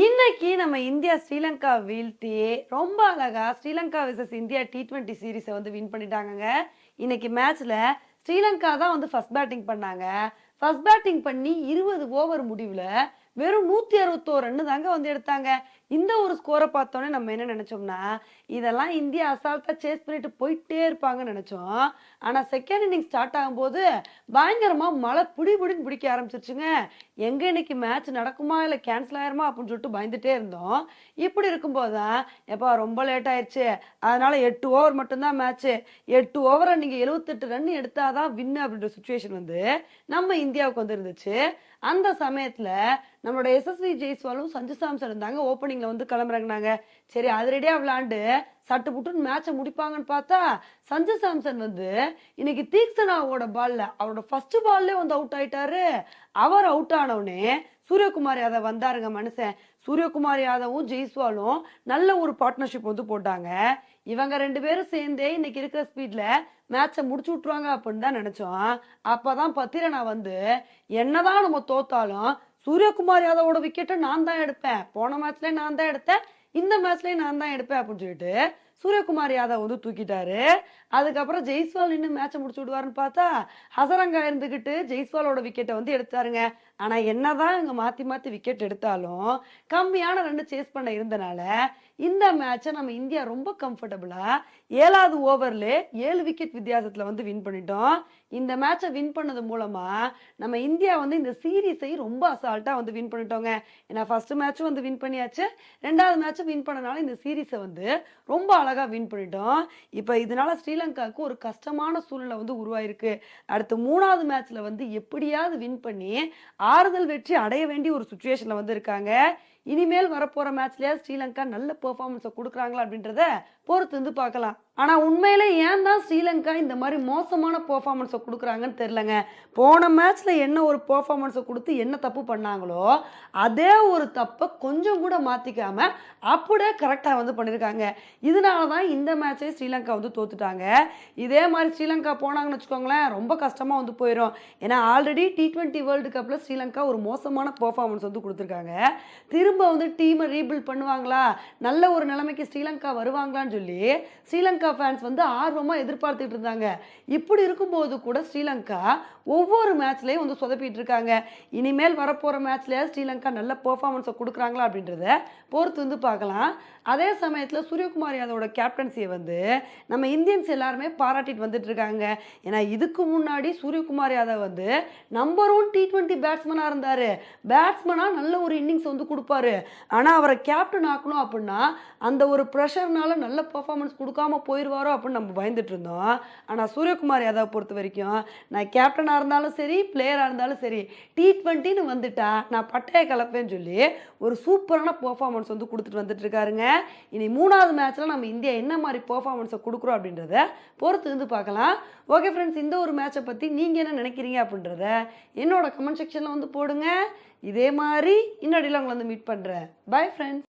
இன்னைக்கு நம்ம இந்தியா ஸ்ரீலங்கா வீழ்த்தி ரொம்ப அழகா Sri Lanka versus India T twenty சீரீஸை வந்து வின் பண்ணிட்டாங்கங்க. இன்னைக்கு மேட்ச்ல ஸ்ரீலங்கா தான் வந்து ஃபர்ஸ்ட் பேட்டிங் பண்ணாங்க. ஃபர்ஸ்ட் பேட்டிங் பண்ணி இருபது ஓவர் முடிவில் வெறும் நூற்றி அறுபத்தோரு ரன்னு தாங்க வந்து எடுத்தாங்க. இந்த ஒரு ஸ்கோரை பார்த்தோன்னே நம்ம என்ன நினச்சோம்னா இதெல்லாம் இந்தியா அசால்ட்டாக சேஸ் பண்ணிட்டு போயிட்டே இருப்பாங்கன்னு நினச்சோம். ஆனால் செகண்ட் இன்னிங் ஸ்டார்ட் ஆகும்போது பயங்கரமாக மழை புடி புடின்னு பிடிக்க ஆரம்பிச்சிருச்சுங்க. எங்கே இன்னைக்கு மேட்ச் நடக்குமா இல்லை கேன்சல் ஆயிருமா அப்படின்னு சொல்லிட்டு பயந்துட்டே இருந்தோம். இப்படி இருக்கும்போது தான் எப்பா ரொம்ப லேட் ஆயிடுச்சு அதனால எட்டு ஓவர் மட்டும்தான் மேட்ச்சு எட்டு ஓவரை நீங்கள் எழுபத்தெட்டு ரன் எடுத்தாதான் வின்னு அப்படின்ற சுச்சுவேஷன் வந்து நம்ம இந்தியாவுக்கு வந்து இருந்துச்சு. அந்த சமயத்தில் நம்மளோட எஸ்எஸ்வி ஜெய்ஸ்வாலும் சஞ்சு சாம்சன் இருந்தாங்க. ஓப்பனிங்ல வந்து கிளம்புறாங்கனாங்க சரி அது ரெடியாக விளாண்டு சட்டு புட்டுன்னு மேட்சை முடிப்பாங்கன்னு பார்த்தா சஞ்சு சாம்சன் வந்து இன்னைக்கு தீக்ஷனாவோட பால்ல அவரோட ஃபர்ஸ்ட் பால்லே வந்து அவுட் ஆயிட்டாரு. அவர் அவுட் ஆனவுடனே சூரியகுமார் யாதவ் வந்தாருங்க மனுஷன். சூரியகுமார் யாதவும் ஜெய்ஸ்வாலும் நல்ல ஒரு பார்ட்னர்ஷிப் வந்து போட்டாங்க. இவங்க ரெண்டு பேரும் சேர்ந்தே இன்னைக்கு இருக்கிற ஸ்பீட்ல மேட்சை முடிச்சு விட்ருவாங்க அப்படின்னு தான் நினைச்சோம். அப்பதான் பத்திரனா வந்து என்னதான் நம்ம தோத்தாலும் சூரியகுமார் யாதவோட விக்கெட்டை நான் தான் எடுப்பேன். போன மேட்ச்லயே நான் தான் எடுத்தேன். இந்த மேட்ச்லயே நான் தான் எடுப்பேன் அப்படின்னு சொல்லிட்டு சூரியகுமார் யாதவ் வந்து தூக்கிட்டாரு. அதுக்கப்புறம் ஜெய்ஸ்வால் நின்று மேட்சை முடிச்சு விடுவாருன்னு பார்த்தா ஹசரங்கா இருந்துக்கிட்டு ஜெய்ஸ்வாலோட விக்கெட்டை வந்து எடுத்தாருங்க. ஆனால் என்னதான் இங்கே மாற்றி மாற்றி விக்கெட் எடுத்தாலும் கம்மியான ரெண்டு சேஸ் பண்ண இருந்தனால இந்த மேட்சை நம்ம இந்தியா ரொம்ப கம்ஃபர்டபுளாக ஏழாவது ஓவரில் ஏழு விக்கெட் வித்தியாசத்தில் வந்து வின் பண்ணிட்டோம். இந்த மேட்சை வின் பண்ணது மூலமாக நம்ம இந்தியா வந்து இந்த சீரீஸை ரொம்ப அசால்ட்டாக வந்து வின் பண்ணிட்டோங்க. ஏன்னா ஃபர்ஸ்ட் மேட்ச்சும் வந்து வின் பண்ணியாச்சு. ரெண்டாவது மேட்ச்சும் வின் பண்ணனால இந்த சீரீஸை வந்து ரொம்ப அழகாக வின் பண்ணிட்டோம். இப்போ இதனால ஸ்ரீலங்காவுக்கு ஒரு கஷ்டமான சூழ்நிலை வந்து உருவாயிருக்கு. அடுத்த மூணாவது மேட்ச்ல வந்து எப்படியாவது வின் பண்ணி ஆறுதல் வெற்றி அடைய வேண்டிய ஒரு சுச்சுவேஷன்ல வந்து இருக்காங்க. இனிமேல் வரப்போகிற மேட்ச்லேயே ஸ்ரீலங்கா நல்ல பெர்ஃபார்மன்ஸை கொடுக்குறாங்களா அப்படின்றத பொறுத்து வந்து பார்க்கலாம். ஆனால் உண்மையில ஏன் தான் ஸ்ரீலங்கா இந்த மாதிரி மோசமான பெர்ஃபார்மன்ஸை கொடுக்குறாங்கன்னு தெரிலங்க போன மேட்ச்சில் என்ன ஒரு பெர்ஃபார்மன்ஸை கொடுத்து என்ன தப்பு பண்ணாங்களோ அதே ஒரு தப்பை கொஞ்சம் கூட மாற்றிக்காம அப்படியே கரெக்டாக வந்து பண்ணியிருக்காங்க இதனால தான் இந்த மேட்ச்சே ஸ்ரீலங்கா வந்து தோத்துட்டாங்க. இதே மாதிரி ஸ்ரீலங்கா போனாங்கன்னு வச்சுக்கோங்களேன் ரொம்ப கஷ்டமாக வந்து போயிடும் ஏன்னா ஆல்ரெடி டி ட்வெண்ட்டி வேர்ல்டு கப்பில் ஸ்ரீலங்கா ஒரு மோசமான பெர்ஃபார்மன்ஸ் வந்து கொடுத்துருக்காங்க. திரும்ப வந்து டீமை ரீபில்ட் பண்ணுவாங்களா? நல்ல ஒரு நிலைமைக்கு ஸ்ரீலங்கா வருவாங்களான்னு சொல்லி ஸ்ரீலங்கா ஃபேன்ஸ் வந்து ஆர்வமாக எதிர்பார்த்துட்டு இருந்தாங்க. இப்படி இருக்கும்போது கூட ஸ்ரீலங்கா ஒவ்வொரு மேட்ச்லேயும் வந்து சொதப்பிட்டு இருக்காங்க. இனிமேல் வரப்போகிற மேட்ச்ல ஸ்ரீலங்கா நல்ல பெர்ஃபார்மன்ஸை கொடுக்குறாங்களா அப்படின்றத பொறுத்து வந்து பார்க்கலாம். அதே சமயத்தில் சூரியகுமார் யாதவோட கேப்டன்சியை வந்து நம்ம இந்தியன்ஸ் எல்லாருமே பாராட்டிட்டு வந்துட்டு இருக்காங்க. ஏன்னா இதுக்கு முன்னாடி சூரியகுமார் யாதவ் வந்து நம்பர் ஒன் டி ட்வெண்ட்டி பேட்ஸ்மனாக இருந்தார். பேட்ஸ்மனாக நல்ல ஒரு இன்னிங்ஸ் வந்து கொடுப்பாரு. ஆனால் அவரை கேப்டன் ஆக்கணும் அப்படின்னா அந்த ஒரு ப்ரெஷர்னால நல்ல பர்ஃபார்மன்ஸ் கொடுக்காம போயிடுவாரோ அப்படின்னு நம்ம பயந்துட்டு இருந்தோம். ஆனால் சூரியகுமார் யாதவ் பொறுத்த வரைக்கும் நான் கேப்டனாக இருந்தாலும் சரி பிளேயராக இருந்தாலும் சரி டி ட்வெண்ட்டின்னு வந்துட்டா நான் பட்டையை கலப்பேன்னு சொல்லி ஒரு சூப்பரான பர்ஃபார்மன்ஸ் வந்து கொடுத்துட்டு வந்துட்டு இருக்காருங்க. இனி மூணாவது மேட்ச்சில் நம்ம இந்தியா என்ன மாதிரி பர்ஃபார்மன்ஸை கொடுக்குறோம் அப்படின்றத பொறுத்து வந்து பார்க்கலாம். ஓகே ஃப்ரெண்ட்ஸ் இந்த ஒரு மேட்சை பற்றி நீங்கள் என்ன நினைக்கிறீங்க அப்படின்றத என்னோட கமெண்ட் செக்ஷனில் வந்து போடுங்க. இதே மாதிரி இன்னடியில் உங்களை வந்து மீட் பண்ணுறேன் பை ஃப்ரெண்ட்ஸ்